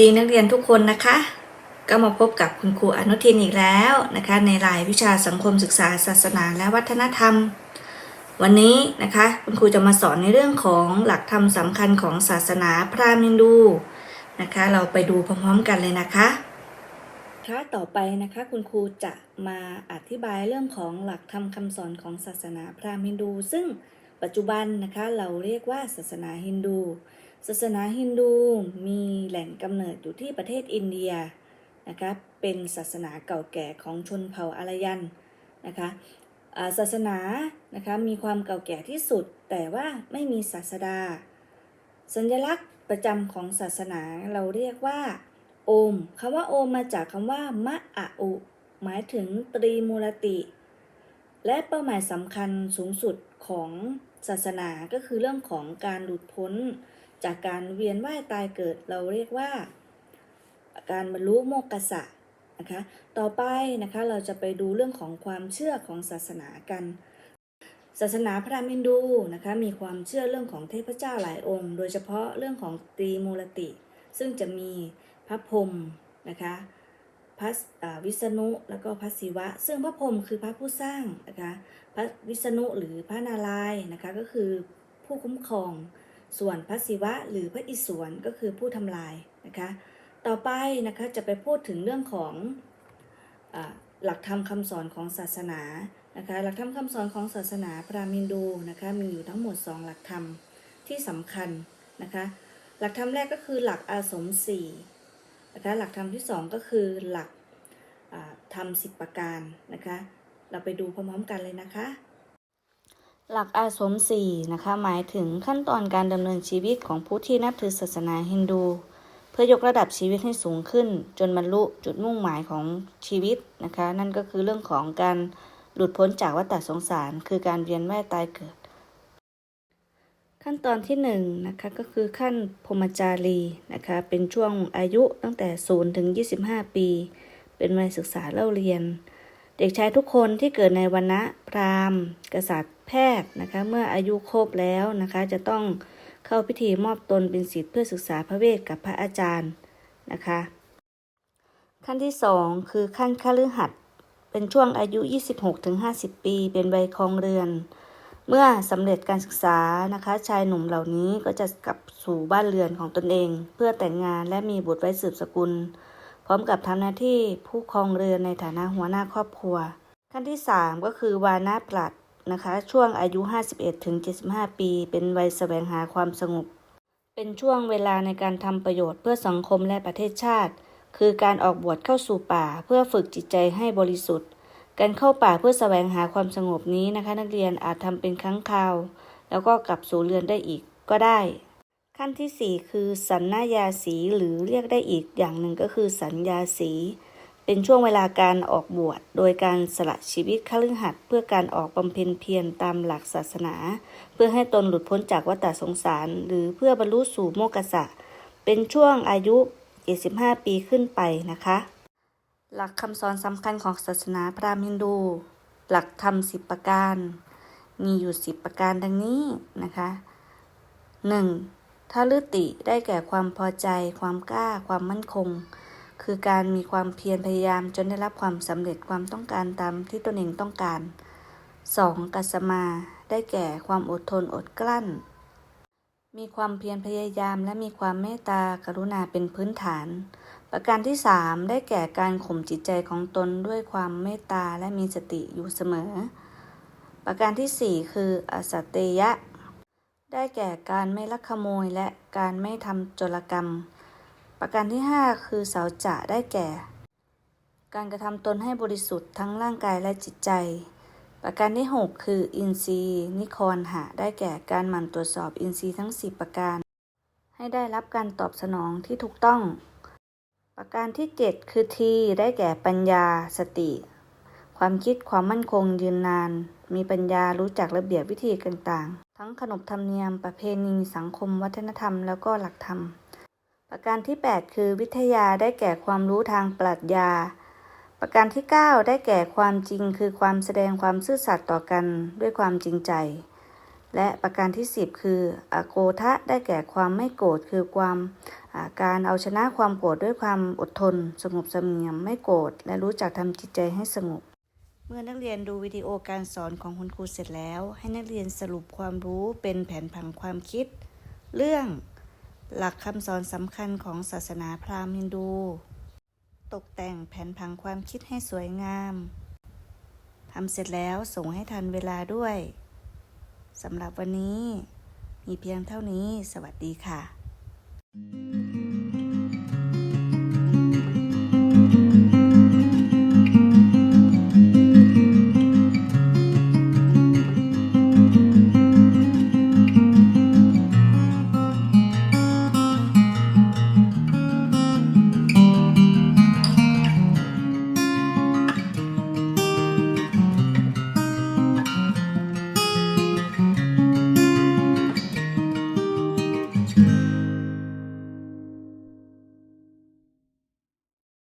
ดีนักเรียนทุกคนนะคะ ก็มาพบกับคุณครูอนุทินอีกแล้วนะคะ ในรายวิชาสังคมศึกษาศาสนาและวัฒนธรรม วันนี้นะคะ คุณครูจะมาสอนในเรื่องของหลักธรรมสำคัญของศาสนาพราหมณ์ฮินดูนะคะ เราไปดูพร้อมๆกันเลยนะคะคะต่อไปนะคะคุณครูจะมาอธิบายเรื่องของหลักธรรมคำสอนของศาสนาพราหมณ์ฮินดู ซึ่งปัจจุบันนะคะเราเรียกว่าศาสนาฮินดู ศาสนาฮินดูมีแหล่งกำเนิดอยู่ที่ประเทศอินเดียนะคะเป็นศาสนาเก่าแก่ของชนเผ่าอารยันนะคะศาสนานะคะมีความเก่าแก่ที่สุด แต่ว่าไม่มีศาสดา สัญลักษณ์ประจำของศาสนาเราเรียกว่า โอมคำว่าโอมมาจากคำว่ามะอะอุ หมายถึงตรีมูลติ และเป้าหมายสำคัญสูงสุดของศาสนาก็คือเรื่องของการหลุดพ้น จากการเวียนว่ายตายเกิดเราเรียกว่า การบรรลุโมกขะนะคะ ต่อไปนะคะเราจะไปดูเรื่องของความเชื่อของศาสนากัน ศาสนาพราหมณ์ฮินดูนะคะมีความเชื่อเรื่องของเทพเจ้าหลายองค์ โดยเฉพาะเรื่องของตรีมูลติ ซึ่งจะมีพระพรหมนะคะพระวิษณุแล้วก็พระศิวะ ซึ่งพระพรหมคือพระผู้สร้างนะคะพระวิษณุหรือพระนารายณ์นะคะก็คือผู้คุ้มครอง ส่วนพระศิวะหรือพระอิศวรก็คือผู้ทำลายนะคะ ต่อไปนะคะจะไปพูดถึงเรื่องของอหลักธรรมคำสอนของศาสนานะคะหลักธรรมคำสอนของศาสนาพราหมณ์ฮินดูนะคะมีอยู่ทั้งหมด 2 หลักธรรมที่สำคัญนะคะหลักธรรมแรกก็คือหลักอาสมสีนะคะหลักธรรมที่ 2 ก็คือหลักธรรมสิบประการนะคะ เราไปดูพร้อมๆกันเลยนะคะ หลักอาสมสี่นะคะหมายถึงขั้นตอนการดำเนินชีวิตของผู้ที่นับถือศาสนาฮินดู เพื่อยกระดับชีวิตให้สูงขึ้น จนบรรลุจุดมุ่งหมายของชีวิตนะคะ นั่นก็คือเรื่องของการหลุดพ้นจากวัฏสงสาร คือการเวียนว่ายตายเกิด ขั้นตอนที่หนึ่งนะคะก็คือขั้นพรมจารีนะคะเป็นช่วงอายุตั้งแต่0ถึง25 ปี เป็นวัยศึกษาเล่าเรียน เด็กชายทุกคนที่เกิดในวันนะพราหมณ์ กษัตริย์ แพทย์นะคะ เมื่ออายุครบแล้วนะคะ จะต้องเข้าพิธีมอบตนเป็นศิษย์เพื่อศึกษาพระเวทกับพระอาจารย์นะคะ ขั้นที่สองคือขั้นคฤหัสถ์เป็นช่วงอายุ 26-50 ปี เป็นวัยครองเรือน เมื่อสำเร็จการศึกษานะคะ ชายหนุ่มเหล่านี้ก็จะกลับสู่บ้านเรือนของตนเอง เพื่อแต่งงานและมีบุตรไว้สืบสกุล พร้อมกับทำหน้าที่ผู้ครองเรือนในฐานะหัวหน้าครอบครัว ขั้นที่ 3 ก็คือวานาปลัด นะคะ ช่วงอายุ 51ถึง75 ปี เป็นวัยแสวงหาความสงบ เป็นช่วงเวลาในการทำประโยชน์เพื่อสังคมและประเทศชาติ คือการออกบวชเข้าสู่ป่าเพื่อฝึกจิตใจให้บริสุทธิ์ การเข้าป่าเพื่อแสวงหาความสงบนี้นะคะ นักเรียนอาจทำเป็นครั้งคราว แล้วก็กลับสู่เรือนได้อีกก็ได้ ขั้นที่ 4 คือสัญญายาสีหรือเรียกได้อีกอย่างหนึ่งก็คือสัญญาสี เป็นช่วงเวลาการออกบวช โดยการสละชีวิตคฤหัสถ์เพื่อการออกบำเพ็ญเพียรตามหลักศาสนา เพื่อให้ตนหลุดพ้นจากวัฏสงสาร หรือเพื่อบรรลุสู่โมกขสะเป็นช่วงอายุ 75 ปีขึ้นไปนะคะ หลักคำสอนสำคัญของศาสนาพราหมณ์ฮินดู หลักธรรมสิบประการ มีอยู่สิบประการดังนี้นะคะ 1. ถ้าลืติได้แก่ความพอใจ ความกล้า ความมั่นคง คือการมีความเพียรพยายามจนได้รับความสำเร็จความต้องการตามที่ตนเองต้องการ 2. กัสมาได้แก่ความอดทนอดกลั้น มีความเพียรพยายามและมีความเมตตากรุณาเป็นพื้นฐาน ประการที่ 3 ได้แก่การข่มจิตใจของตนด้วยความเมตตาและมีสติอยู่เสมอ ประการที่ 4 คืออสัตยะ ได้แก่การไม่ลักขโมยและการไม่ทำโจรกรรม ประการที่ 5 คือเสาจะได้แก่ การกระทำตนให้บริสุทธิ์ทั้งร่างกายและจิตใจ ประการที่ 6 คืออินทรีย์นิครหะได้แก่การหมั่นตรวจสอบอินทรีย์ทั้ง 10 ประการ ให้ได้รับการตอบสนองที่ถูกต้อง ประการที่ 7 คือทีได้แก่ปัญญาสติ ความคิดความมั่นคงยืนนาน มีปัญญารู้จักระเบียบวิธีต่างๆ ทั้งขนบธรรมเนียมประเพณีสังคม วัฒนธรรมแล้วก็หลักธรรม ประการที่ 8 คือวิทยาได้แก่ความรู้ทางปรัชญา ประการที่ 9 ได้แก่ความจริงคือความแสดงความซื่อสัตย์ต่อกันด้วยความจริงใจ และประการที่ 10 คืออโกทะได้แก่ความไม่โกรธคือความาการเอาชนะความโกรธด้วยความอดทน สงบเสงี่ยมไม่โกรธและรู้จักทำจิตใจให้สงบ เมื่อนักเรียนดูวิดีโอการสอนของคุณครูเสร็จแล้ว ให้นักเรียนสรุปความรู้เป็นแผนผังความคิด เรื่อง หลักคำสอนสำคัญของศาสนาพราหมณ์ฮินดู ตกแต่งแผนผังความคิดให้สวยงามทำเสร็จแล้วส่งให้ทันเวลาด้วยสำหรับวันนี้ มีเพียงเท่านี้ สวัสดีค่ะ